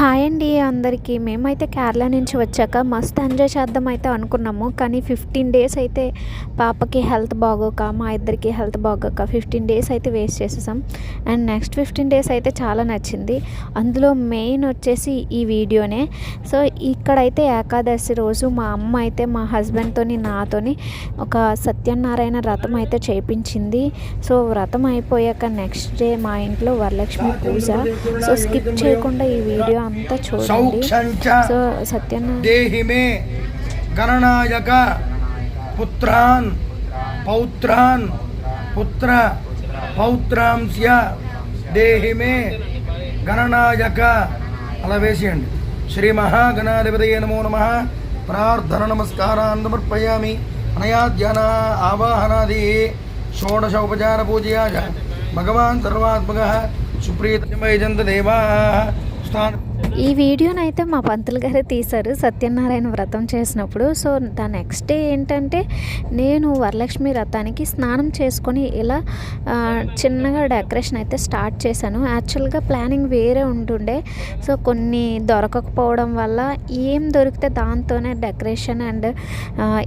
Hi అండి అందరికీ. మేమైతే కేరళ నుంచి వచ్చాక మస్తు ఎంజాయ్ చేద్దాం అయితే అనుకున్నాము. కానీ ఫిఫ్టీన్ డేస్ అయితే పాపకి హెల్త్ బాగోక మా ఇద్దరికి హెల్త్ బాగోక ఫిఫ్టీన్ డేస్ అయితే వేస్ట్ చేసేసాం. అండ్ నెక్స్ట్ ఫిఫ్టీన్ డేస్ అయితే చాలా నచ్చింది. అందులో మెయిన్ వచ్చేసి ఈ వీడియోనే. సో ఇక్కడైతే ఏకాదశి రోజు మా అమ్మ అయితే మా హస్బెండ్తోని నాతోని ఒక సత్యనారాయణ వ్రతం అయితే చేయించింది సో వ్రతం అయిపోయాక నెక్స్ట్ డే మా ఇంట్లో వరలక్ష్మి పూజ. సో స్కిప్ చేయకుండా ఈ వీడియో అంతా చూడండి సౌక్షంచ సో సత్యనారాయణ దేహి మే గణనాయక పుత్రాన్ పౌత్రాన్ పుత్ర పౌత్రాంస్య దేహి మే గణనాయక అలా వేసేయండి శ్రీ మహాగణాధిపతయ నమో నమ ప్రార్థన నమస్కారాన్ సమర్పయామి అనయాధ్యాన ఆవాహనాది షోడశ ఉపచార పూజయాజ భగవాన్ సర్వాత్మక సుప్రీతమయజంత దేవా స్థాన ఈ వీడియోనైతే మా పంతులు గారే తీశారు. సత్యనారాయణ వ్రతం చేసినప్పుడు. సో దా నెక్స్ట్ డే ఏంటంటే నేను వరలక్ష్మి వ్రతానికి స్నానం చేసుకొని ఇలా చిన్నగా డెకరేషన్ అయితే స్టార్ట్ చేశాను. యాక్చువల్గా ప్లానింగ్ వేరే ఉంటుండే. సో కొన్ని దొరకకపోవడం వల్ల ఏం దొరికితే దాంతోనే డెకరేషన్ అండ్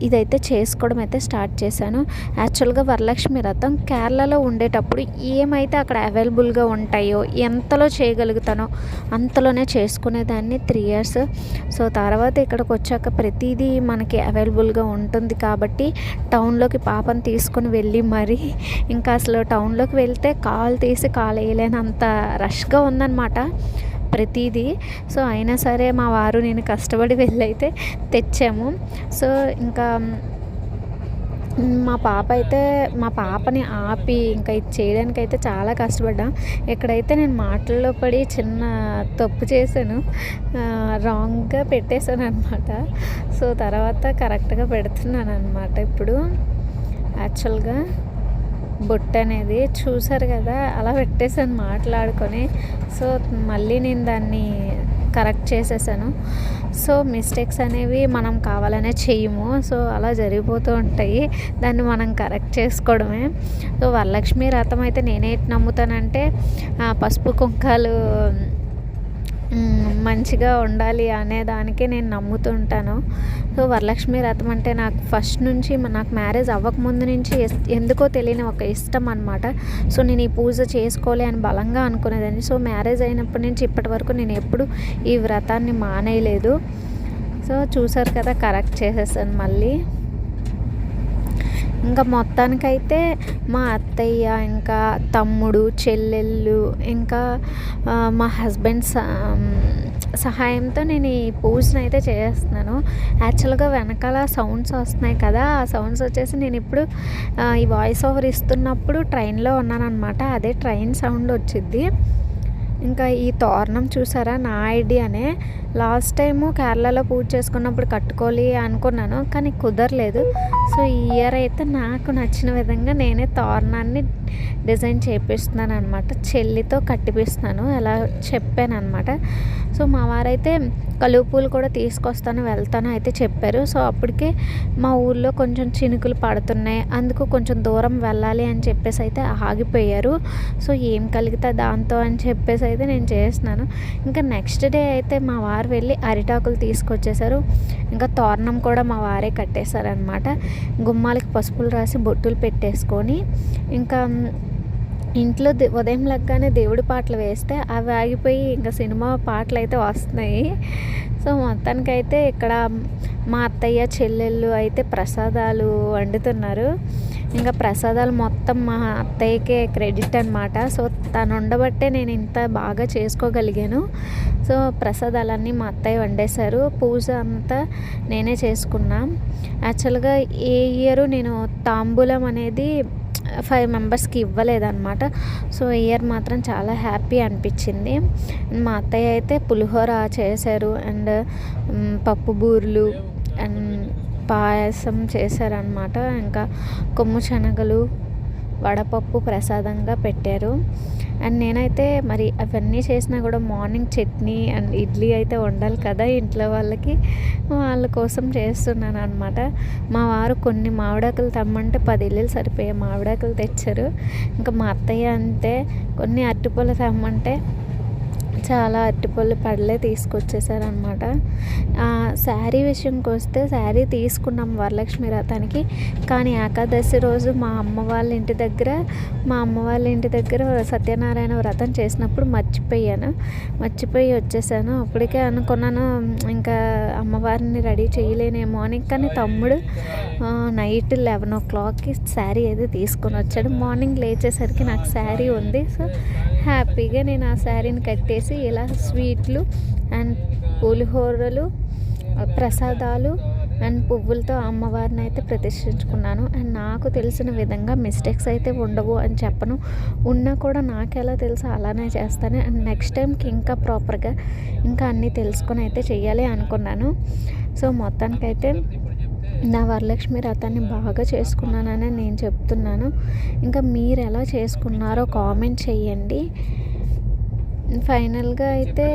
ఇదైతే చేసుకోవడం అయితే స్టార్ట్ చేశాను. యాక్చువల్గా వరలక్ష్మి వ్రతం కేరళలో ఉండేటప్పుడు ఏమైతే అక్కడ అవైలబుల్గా ఉంటాయో ఎంతలో చేయగలుగుతానో అంతలోనే చేసుకునేదాన్ని త్రీ ఇయర్స్ సో తర్వాత ఇక్కడికి వచ్చాక ప్రతిదీ మనకి అవైలబుల్గా ఉంటుంది కాబట్టి టౌన్లోకి పాపను తీసుకొని వెళ్ళి మరి ఇంకా అసలు టౌన్లోకి వెళ్తే కాల్ తీసి కాల్ వేయలేనంత రష్గా ఉందన్నమాట ప్రతిదీ. సో అయినా సరే మా వారు నేను కష్టపడి వెళ్ళైతే తెచ్చాము. సో ఇంకా మా పాప అయితే మా పాపని ఆపి ఇంకా ఇది చేయడానికి అయితే చాలా కష్టపడ్డా. ఇక్కడైతే నేను మాటల్లో పడి చిన్న తప్పు చేశాను రాంగ్గా పెట్టేశాను అనమాట సో తర్వాత కరెక్ట్గా పెడుతున్నాను అనమాట ఇప్పుడు. యాక్చువల్గా బొట్టు అనేది చూసారు కదా అలా పెట్టేశాను మాట్లాడుకొని. సో మళ్ళీ నేను దాన్ని కరెక్ట్ చేసేసాను. సో మిస్టేక్స్ అనేవి మనం కావాలనే చెయ్యము. సో అలా జరిగిపోతూ ఉంటాయి. దాన్ని మనం కరెక్ట్ చేసుకోవడమే. సో వరలక్ష్మి రథం అయితే నేనేటి నమ్ముతానంటే పసుపు కుంకాలు మంచిగా ఉండాలి అనే దానికే నేను నమ్ముతుంటాను. సో వరలక్ష్మి వ్రతం అంటే నాకు ఫస్ట్ నుంచి నాకు మ్యారేజ్ అవ్వకముందు నుంచి ఎందుకో తెలియని ఒక ఇష్టం అనమాట సో నేను ఈ పూజ చేసుకోలే అని బలంగా అనుకునేదాన్ని. సో మ్యారేజ్ అయినప్పటి నుంచి ఇప్పటి వరకు నేను ఎప్పుడు ఈ వ్రతాన్ని మానేయలేదు. సో చూసారు కదా కరెక్ట్ చేసేసాను మళ్ళీ. ఇంకా మొత్తానికైతే మా అత్తయ్య ఇంకా తమ్ముడు చెల్లెళ్ళు ఇంకా మా హస్బెండ్ స- సహాయంతో నేను ఈ పూజను అయితే చేస్తున్నాను. యాక్చువల్గా వెనకాల సౌండ్స్ వస్తున్నాయి కదా ఆ సౌండ్స్ వచ్చేసి నేను ఇప్పుడు ఈ వాయిస్ ఓవర్ ఇస్తున్నప్పుడు ట్రైన్లో ఉన్నాను అనమాట అదే ట్రైన్ సౌండ్ వచ్చింది ఇంకా ఈ తోరణం చూసారా? నా ఐడియానే లాస్ట్ టైము కేరళలో పూజ చేసుకున్నప్పుడు కట్టుకోవాలి అనుకున్నాను కానీ కుదరలేదు. సో ఈ ఇయర్ అయితే నాకు నచ్చిన విధంగా నేనే తోరణాన్ని డిజైన్ చేపిస్తున్నాను అనమాట చెల్లితో కట్టిపిస్తున్నాను ఎలా చెప్పాను అనమాట సో మా వారైతే కలువు పూలు కూడా తీసుకొస్తాను వెళ్తాను అయితే చెప్పారు. సో అప్పటికే మా ఊళ్ళో కొంచెం చినుకులు పడుతున్నాయి అందుకు కొంచెం దూరం వెళ్ళాలి అని చెప్పేసి అయితే ఆగిపోయారు. సో ఏం కలిగితే దాంతో అని చెప్పేసి అయితే నేను చేస్తున్నాను. ఇంకా నెక్స్ట్ డే అయితే మా వారు వెళ్ళి అరిటాకులు తీసుకొచ్చేసారు. ఇంకా తోరణం కూడా మా వారే కట్టేశారనమాట గుమ్మాలకి పసుపులు రాసి బొట్టులు పెట్టేసుకొని ఇంకా ఇంట్లో ఉదయం లెగ్గానే దేవుడి పాటలు వేస్తే అవి ఆగిపోయి ఇంకా సినిమా పాటలు అయితే వస్తున్నాయి. సో మొత్తానికైతే ఇక్కడ మా అత్తయ్య చెల్లెళ్ళు అయితే ప్రసాదాలు వండుతున్నారు. ఇంకా ప్రసాదాలు మొత్తం మా అత్తయ్యకే క్రెడిట్ అనమాట సో తను ఉండబట్టే నేను ఇంత బాగా చేసుకోగలిగాను. సో ప్రసాదాలన్నీ మా అత్తయ్య వండేశారు. పూజ అంతా నేనే చేసుకున్నా. యాక్చువల్గా ఏ ఇయర్ నేను తాంబూలం అనేది ఫైవ్ మెంబర్స్కి ఇవ్వలేదన్నమాట. సో ఇయర్ మాత్రం చాలా హ్యాపీ అనిపించింది. మా అత్తయ్య అయితే పులిహోర చేశారు అండ్ పప్పు బూరెలు అండ్ పాయసం చేశారనమాట ఇంకా కొమ్ము శనగలు వడపప్పు ప్రసాదంగా పెట్టారు. అండ్ నేనైతే మరి అవన్నీ చేసినా కూడా మార్నింగ్ చట్నీ అండ్ ఇడ్లీ అయితే వండాలి కదా ఇంట్లో వాళ్ళకి. వాళ్ళ కోసం చేస్తున్నాను అనమాట మా వారు కొన్ని మామిడాకులు తెమ్మంటే పది ఇల్లులు సరిపోయే మామిడాకులు తెచ్చారు. ఇంకా మా అత్తయ్య అంతే కొన్ని అరటిపళ్ళు తెమ్మంటే చాలా అరటిపళ్ళు పడలే తీసుకొచ్చేసారనమాట శారీ విషయంకి వస్తే శారీ తీసుకున్నాం వరలక్ష్మి వ్రతానికి. కానీ ఏకాదశి రోజు మా అమ్మ వాళ్ళ ఇంటి దగ్గర మా అమ్మ వాళ్ళ ఇంటి దగ్గర సత్యనారాయణ వ్రతం చేసినప్పుడు మర్చిపోయాను. మర్చిపోయి వచ్చేసాను. అప్పటికే అనుకున్నాను ఇంకా అమ్మవారిని రెడీ చేయలేనేమో అని. కానీ తమ్ముడు నైట్ లెవెన్ ఓ క్లాక్కి శారీ అయితే తీసుకొని వచ్చాడు. మార్నింగ్ లేచేసరికి నాకు శారీ ఉంది. సో హ్యాపీగా నేను ఆ శారీని కట్టేసి ఇలా స్వీట్లు అండ్ పులిహోరలు ప్రసాదాలు అండ్ పువ్వులతో అమ్మవారిని అయితే ప్రతిష్ఠించుకున్నాను. అండ్ నాకు తెలిసిన విధంగా మిస్టేక్స్ అయితే ఉండవు అని చెప్పను. ఉన్నా కూడా నాకు ఎలా తెలుసు అలానే చేస్తాను. అండ్ నెక్స్ట్ టైంకి ఇంకా ప్రాపర్గా ఇంకా అన్నీ తెలుసుకొని అయితే చేయాలి అనుకున్నాను. సో మొత్తానికైతే నా వరలక్ష్మి రథాన్ని బాగా చేసుకున్నానని నేను చెప్తున్నాను. ఇంకా మీరు ఎలా చేసుకున్నారో కామెంట్ చేయండి. ఫైనల్గా అయితే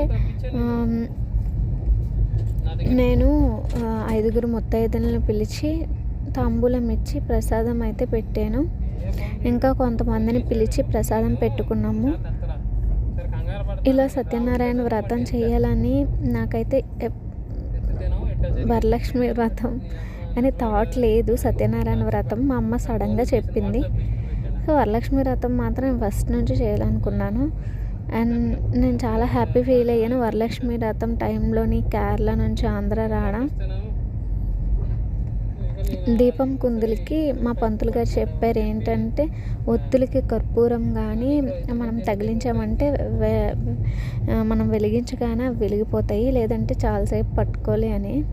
నేను ఐదుగురు ముత్తైదులను పిలిచి తాంబూలం ఇచ్చి ప్రసాదం అయితే పెట్టాను. ఇంకా కొంతమందిని పిలిచి ప్రసాదం పెట్టుకున్నాము. ఇలా సత్యనారాయణ వ్రతం చేయాలని నాకైతే వరలక్ష్మి వ్రతం అని థాట్ లేదు. సత్యనారాయణ వ్రతం మా అమ్మ సడన్గా చెప్పింది. సో వరలక్ష్మి వ్రతం మాత్రం ఫస్ట్ నుంచి చేయాలనుకున్నాను. అండ్ నేను చాలా హ్యాపీ ఫీల్ అయ్యాను. వరలక్ష్మి వ్రతం టైంలోని కేరళ నుంచి ఆంధ్ర రావడం. దీపం కుందులకి మా పంతులు గారు చెప్పారు ఏంటంటే ఒత్తులకి కర్పూరం కానీ మనం తగిలించామంటే వే- మనం వెలిగించగానే వెలిగిపోతాయి. లేదంటే చాలాసేపు పట్టుకోలే అని.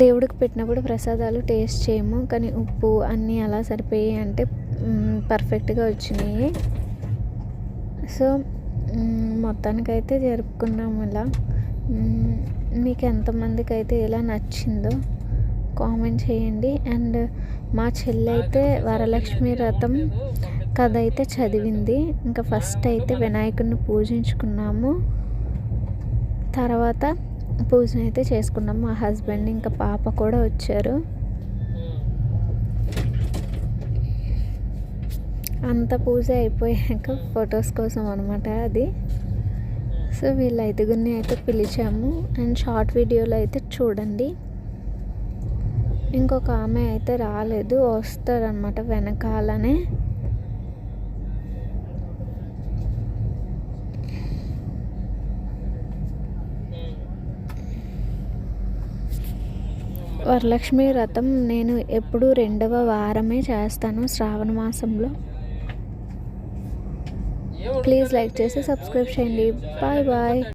దేవుడికి పెట్టినప్పుడు ప్రసాదాలు టేస్ట్ చేయము కానీ ఉప్పు అన్నీ అలా సరిపోయి అంటే పర్ఫెక్ట్గా వచ్చినాయి. సో మొత్తానికైతే జరుపుకున్నాము ఇలా. మీకు ఎంతమందికి అయితే ఎలా నచ్చిందో కామెంట్ చేయండి. అండ్ మా చెల్లి అయితే వరలక్ష్మి వ్రతం కథ అయితే చదివింది. ఇంకా ఫస్ట్ అయితే వినాయకుడిని పూజించుకున్నాము. తర్వాత పూజ అయితే చేసుకున్నాము మా హస్బెండ్ ఇంకా పాప కూడా వచ్చారు. అంత పూజ అయిపోయాక ఫొటోస్ కోసం అనమాట అది. సో వీళ్ళ ఐదుగురిని అయితే పిలిచాము. అండ్ షార్ట్ వీడియోలో అయితే చూడండి. ఇంకొక ఆమె అయితే రాలేదు. వస్తారనమాట వెనకాలనే. వరలక్ష్మి వ్రతం నేను ఎప్పుడు రెండవ వారమే చేస్తాను శ్రావణ మాసంలో. ప్లీజ్ లైక్ చేసి సబ్స్క్రైబ్ చేయండి. Bye bye.